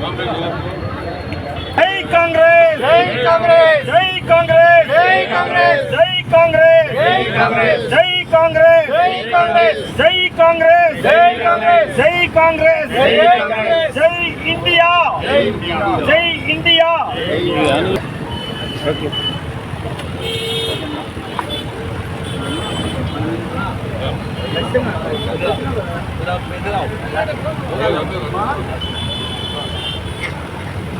జై కాంగ్రెస్ జై కాంగ్రెస్ జై కాంగ్రెస్ జై కాంగ్రెస్ జై కాంగ్రెస్ జై కాంగ్రెస్ జై కాంగ్రెస్ జై కాంగ్రెస్ జై కాంగ్రెస్ జై కాంగ్రెస్ జై కాంగ్రెస్ జై ఇండియా జై ఇండియా Thank.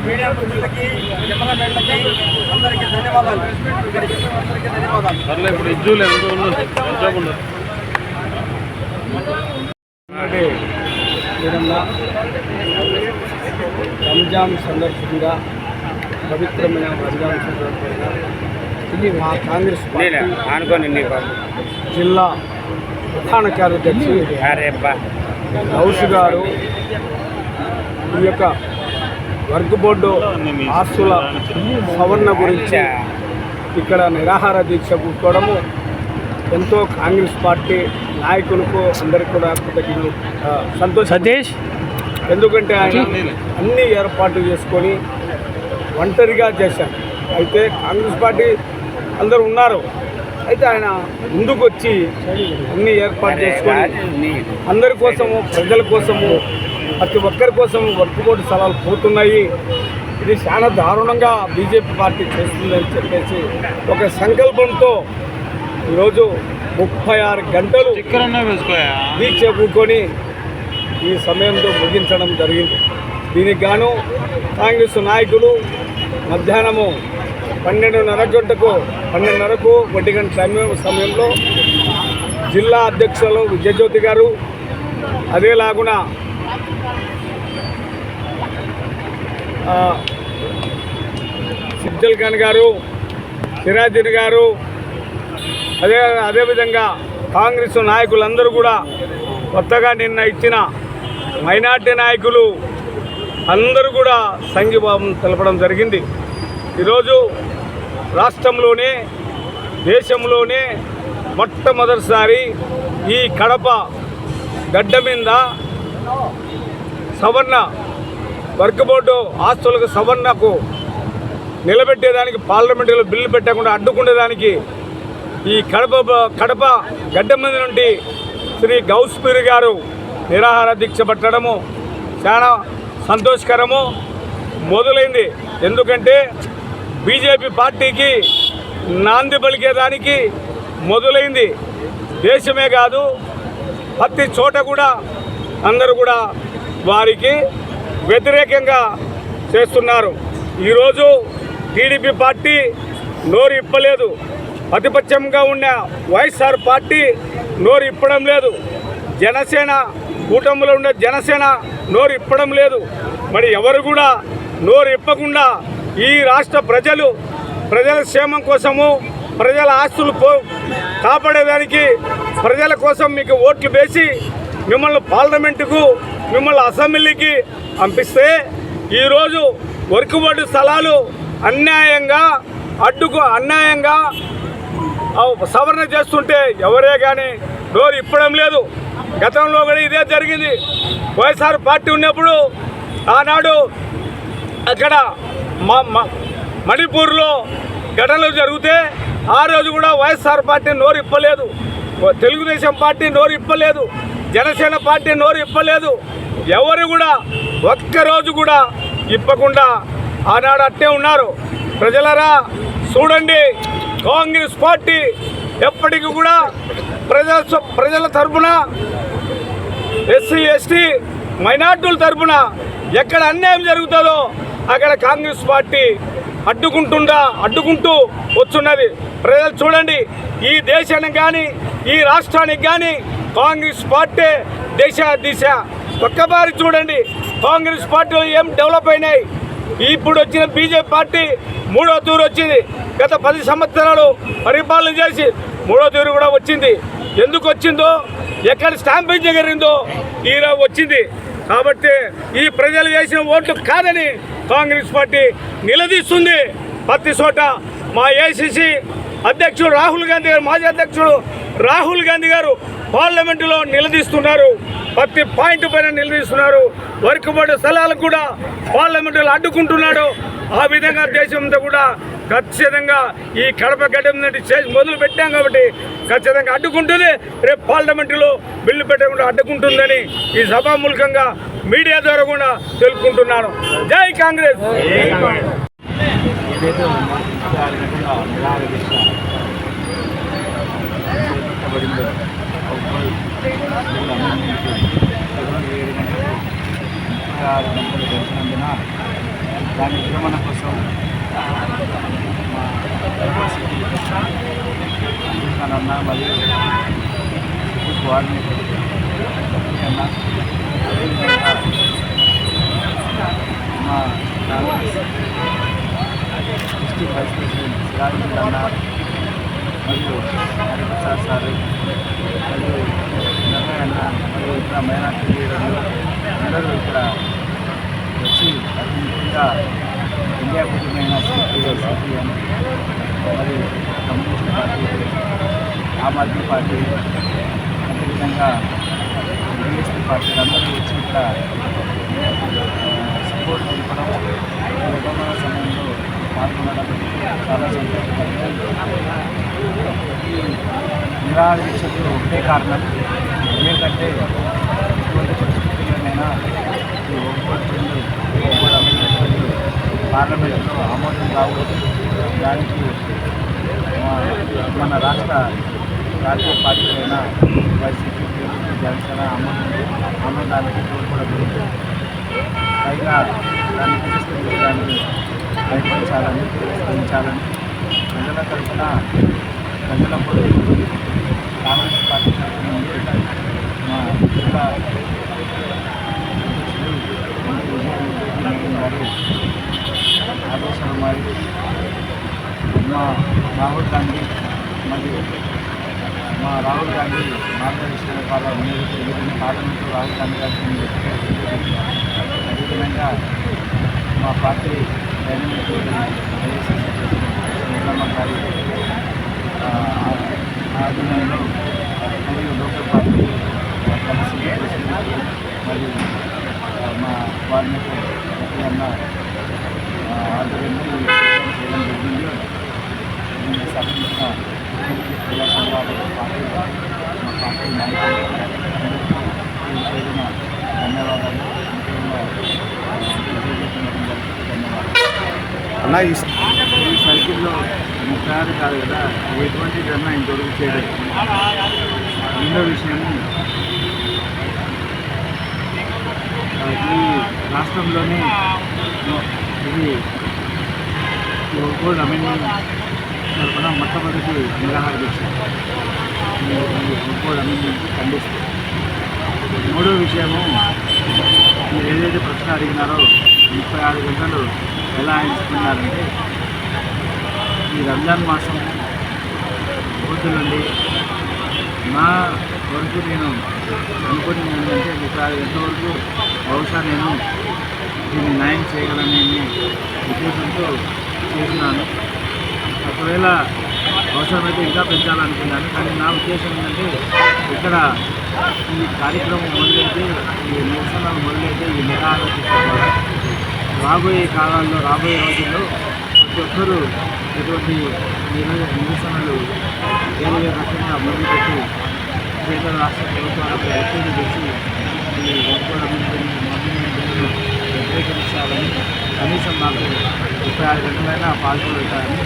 మీడియా మిత్రులకి కెమెరామెన్లకి అందరికీ ధన్యవాదాలు ఇక్కడికి అందరికీ ధన్యవాదాలు సర్లే ఇప్పుడు రంజాన్ సందర్భంగా పవిత్రమైన రంజాన్ ఇది మా కాంగ్రెస్ అనుకోని జిల్లా ప్రధాన కార్యదర్శి గౌస్ గారు ఈ యొక్క వర్క్ బోర్డు ఆస్తుల సవరణ గురించి ఇక్కడ నిరాహార దీక్ష కూర్చోవడము. ఎంతో కాంగ్రెస్ పార్టీ నాయకులకు అందరికీ కూడా కృతజ్ఞతలు. ఆ, సంతోషం. సతీష్. ఎందుకంటే ఆయన అన్ని ఏర్పాట్లు చేసుకొని ఒంటరిగా చేశారు. అయితే కాంగ్రెస్ పార్టీ అందరూ ఉన్నారు. అయితే ఆయన ముందుకు వచ్చి అన్ని ఏర్పాటు చేసుకొని అందరి కోసము ప్రజల కోసము ప్రతి ఒక్కరి కోసం వర్క్ బోర్డు స్థలాలు పోతున్నాయి. ఇది చాలా దారుణంగా బీజేపీ పార్టీ చేస్తుందని చెప్పేసి ఒక సంకల్పంతో ఈరోజు ముప్పై ఆరు గంటలు దీక్ష కూర్చొని ఈ సమయంతో ముగించడం జరిగింది. దీనికి గాను కాంగ్రెస్ నాయకులు మధ్యాహ్నము పన్నెండున్నర గంటకు పన్నెండున్నరకు ఒంటి గంట సమయం సమయంలో జిల్లా అధ్యక్షులు విజయజ్యోతి గారు అదేలాగున ఆ, సిబ్జల్ ఖాన్ గారు సిరాజుద్దీన్ గారు అదే అదేవిధంగా కాంగ్రెస్ నాయకులందరూ కూడా కొత్తగా నిన్న ఇచ్చిన మైనార్టీ నాయకులు అందరూ కూడా సంఘీభావం తెలపడం జరిగింది. ఈరోజు రాష్ట్రంలోనే దేశంలోనే మొట్టమొదటిసారి ఈ కడప గడ్డ మీద సవర్ణ వర్క్ బోర్డు ఆస్తులకు సవర్ణకు నిలబెట్టేదానికి పార్లమెంటులో బిల్లు పెట్టకుండా అడ్డుకునేదానికి ఈ కడప కడప గడ్డ మీద నుండి శ్రీ గౌస్పీర్ గారు నిరాహార దీక్ష పట్టడము చాలా సంతోషకరము మొదలైంది. ఎందుకంటే బీజేపీ పార్టీకి నాంది పలికేదానికి మొదలైంది. దేశమే కాదు ప్రతి చోట కూడా అందరూ కూడా వారికి వ్యతిరేకంగా చేస్తున్నారు. ఈరోజు టీడీపీ పార్టీ నోరు ఇప్పలేదు. ప్రతిపక్షంగా ఉన్న వైఎస్ఆర్ పార్టీ నోరు ఇప్పడం లేదు. జనసేన కూటమిలో ఉన్న జనసేన నోరు ఇప్పడం లేదు. మరి ఎవరు కూడా నోరు ఇప్పకుండా ఈ రాష్ట్ర ప్రజలు ప్రజల క్షేమం కోసము ప్రజల ఆస్తులు పో కాపాడేదానికి ప్రజల కోసం మీకు ఓట్లు వేసి మిమ్మల్ని పార్లమెంటుకు మిమ్మల్ని అసెంబ్లీకి పంపిస్తే ఈరోజు వర్క్ స్థలాలు అన్యాయంగా అడ్డుకు అన్యాయంగా సవరణ చేస్తుంటే ఎవరే కానీ నోరు ఇప్పడం లేదు. గతంలో కూడా ఇదే జరిగింది. వైఎస్ఆర్ పార్టీ ఉన్నప్పుడు ఆనాడు అక్కడ మా మణిపూర్లో ఘటనలు జరిగితే ఆ రోజు కూడా వైఎస్ఆర్ పార్టీ నోరు ఇప్పలేదు. తెలుగుదేశం పార్టీ నోరు ఇప్పలేదు. జనసేన పార్టీ నోరు ఇప్పలేదు. ఎవరు కూడా ఒక్కరోజు కూడా ఇప్పకుండా ఆనాడు అట్టే ఉన్నారు. ప్రజలరా చూడండి కాంగ్రెస్ పార్టీ ఎప్పటికీ కూడా ప్రజల ప్రజల తరపున ఎస్సీ ఎస్టీ మైనార్టీల తరపున ఎక్కడ అన్యాయం జరుగుతుందో అక్కడ కాంగ్రెస్ పార్టీ అడ్డుకుంటుందా అడ్డుకుంటూ వచ్చున్నది ప్రజలు చూడండి ఈ దేశానికి కానీ ఈ రాష్ట్రానికి కానీ కాంగ్రెస్ పార్టీ దేశ దిశ. ఒక్కబారి చూడండి కాంగ్రెస్ పార్టీలో ఏం డెవలప్ అయినాయి? ఇప్పుడు వచ్చిన బీజేపీ పార్టీ మూడో తూరు వచ్చింది. గత పది సంవత్సరాలు పరిపాలన చేసి మూడో తూరు కూడా వచ్చింది. ఎందుకు వచ్చిందో ఎక్కడ స్టాంపింగ్ జరిగిందో ఈరోజు వచ్చింది. కాబట్టి ఈ ప్రజలు వేసిన ఓట్లు కాదని కాంగ్రెస్ పార్టీ నిలదీస్తుంది. ప్రతి చోట మా ఏసీసీ అధ్యక్షుడు రాహుల్ గాంధీ గారు మాజీ అధ్యక్షుడు రాహుల్ గాంధీ గారు పార్లమెంటులో నిలదీస్తున్నారు. ప్రతి పాయింట్ పైన నిలదీస్తున్నారు. వర్కుబడి స్థలాలకు కూడా పార్లమెంటులో అడ్డుకుంటున్నాడు. ఆ విధంగా దేశంతో కూడా ఖచ్చితంగా ఈ కడప గడ్డ నుండి చేసి మొదలు పెట్టాం కాబట్టి ఖచ్చితంగా అడ్డుకుంటుంది. రేపు పార్లమెంటులో బిల్లు పెట్టకుండా అడ్డుకుంటుందని ఈ సభామూలకంగా మీడియా ద్వారా కూడా తెలుపుకుంటున్నాను. జై కాంగ్రెస్ ఏదైతే ఉందో ఆరు గంటల నిరాహార దీక్ష చేపట్టబడిందో ఒక్కొక్కరు స్కూల్ అన్నింటికి ఇరవై ఏడు గంటలకు ముప్పై ఆరు గంటలు గడిచినందున దాని విరమణ కోసం యూనివర్సిటీ అన్న మరియు కోఆర్డినేటర్ అన్న అదేవిధంగా మా Congress district vice president Sirajul అన్న మరియు హరిప్రసాద్ సార్ మరియు నన్నయ్య అన్న మరియు ఇతర మైనార్టీ లీడర్లు అందరూ ఇక్కడ అతి ముఖ్యంగా ఇండియా కుటుంబమైన సిపిఐ సిపిఎం మరియు communist party Aam Aadmi party అదేవిధంగా బీఎస్పీ పార్టీ అందరూ వచ్చి ఇక్కడ సపోర్ట్ తెలపడం ఉపమాన సమయంలో పాల్గొనడం చాలా సంతోషకరంగా ఈ నిరాహార దీక్షకు ఒకటే కారణం ఏంటంటే ఎటువంటి పరిస్థితుల్లోనైనా ఈ ఒక్కటి పార్లమెంట్లో ఆమోదం కావు దానికి మన రాష్ట్ర రాజకీయ పార్టీలైన వైసీపీ జనసేన ఆమోదం ఆమోదానికి కోరుకోవడం పైగా దాన్ని తిరస్కరించడానికి ప్రయత్నించాలని తిరస్కరించాలని ప్రజల తరఫున ప్రజల కొరకు కాంగ్రెస్ పార్టీ తరఫున నుండి మా జిల్లా అధ్యక్షులు గారు ఆదేశాల మరి మా రాహుల్ గాంధీ మరియు మా రాహుల్ గాంధీ మార్గదర్శన కాల మేరకు ఏదైనా పార్లమెంట్లో రాహుల్ గాంధీ గారిని అదేవిధంగా మా పార్టీ డైనమిక్ వైఎస్ఆర్ గారి ఆధ్వర్యంలో మరియు లోకల్ పార్టీ కలిసి మరియు మా వారిని ప్రతి అన్న ఆ, ఆధ్వర్యంలో ఈ ప్రోగ్రాం చేయడం జరిగింది దీన్ని సభ్యులుగా ప్రజా సంఘాలు పార్టీ మా పార్టీ నాయకులు ఈ పేరున ధన్యవాదాలు ముఖ్యంగా విజయజేతున్నటువంటి గారికి ధన్యవాదాలు అలా ఈ ఈ సర్కిల్లో ముప్పై ఆరు కాదు కదా ఎటువంటి ధర్నా ఇంతవరకు చేయలేదు. రెండో విషయము ఈ రాష్ట్రంలోని ఇది గోల్డ్ అమెండ్మెంట్ తరఫున మొట్టమొదటి నిరాహార దీక్ష. గోల్డ్ అమెండ్మెంట్ ఖండిస్తుంది మూడో విషయము మీరు ఏదైతే ప్రశ్న అడిగినారో ముప్పై ఆరు గంటలు ఎలా ఎంచుకున్నారంటే ఈ రంజాన్ మాసం రోజులండి నా వరకు నేను అనుకుని ఏంటంటే ముప్పై ఎంతవరకు బహుశా నేను దీన్ని న్యాయం చేయగలనని ఉద్దేశంతో చేసినాను ఒకవేళ అవసరమైతే ఇంకా పెంచాలనుకున్నాను. కానీ నా ఉద్దేశం ఏంటంటే ఇక్కడ ఈ కార్యక్రమం మొదలైతే ఈ నిరసనలు మొదలైతే ఈ నిరాహార దీక్ష రాబోయే కాలాల్లో రాబోయే రోజుల్లో ప్రతి ఒక్కరూ ఇటువంటి నిర- నిరసనలు వేరే రకంగా మొదలుపెట్టి కేంద్ర రాష్ట్ర ప్రభుత్వాలకు ఒత్తిడి తెచ్చి ఈ ఒప్పుకోవడం బిల్లును వ్యతిరేకించాలని కనీసం నాకు ముప్పై ఆరు గంటలైనా పాల్గొంటారని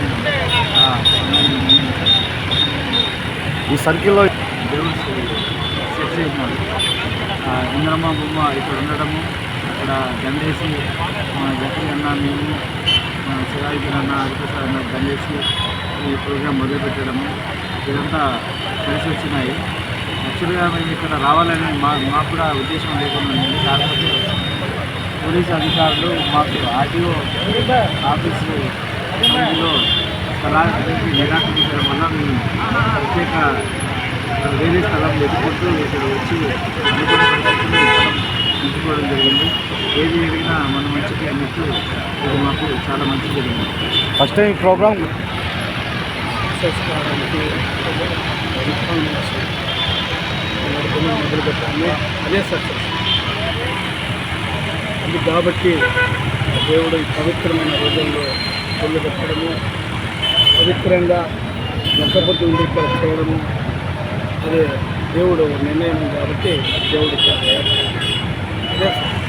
ఈ సర్కిల్లో దేవుడు సెట్ ఆ, ఇంద్రమ్మ బొమ్మ ఇక్కడ ఉండడము ఇక్కడ దండేసి మన జకరి అన్న మేము మన శివాజీ అన్న హరిప్రసాద్ అన్న దండేసి ఈ ప్రోగ్రాం మొదలుపెట్టడము. ఇదంతా కలిసి వచ్చినాయి. యాక్చువల్గా మేము ఇక్కడ రావాలని మా మాకు కూడా ఉద్దేశం లేకుండా ఉంది. కాకపోతే పోలీస్ అధికారులు మాకు ఆర్టీఓ ఆఫీసు స్థలానికి నిరాకరించడం వల్ల మేము ప్రత్యేక వేరే స్థలం వెతుకుంటూ ఇక్కడ వచ్చి ఎంచుకోవడం జరిగింది. ఏది జరిగినా మన మంచికి అన్నట్టు ఇది మాకు చాలా మంచి జరిగింది. ఫస్ట్ టైం ప్రోగ్రామ్ మొదలు పెట్టాము అదే సక్సెస్ అది కాబట్టి దేవుడు ఈ పవిత్రమైన రోజుల్లో పొల్లు పెట్టడము పవిత్రంగా మొక్కపొద్దు ఉండి ఇక్కడ చేయడము అదే దేవుడు నిర్ణయం కాబట్టి దేవుడు ఇక్కడ అదే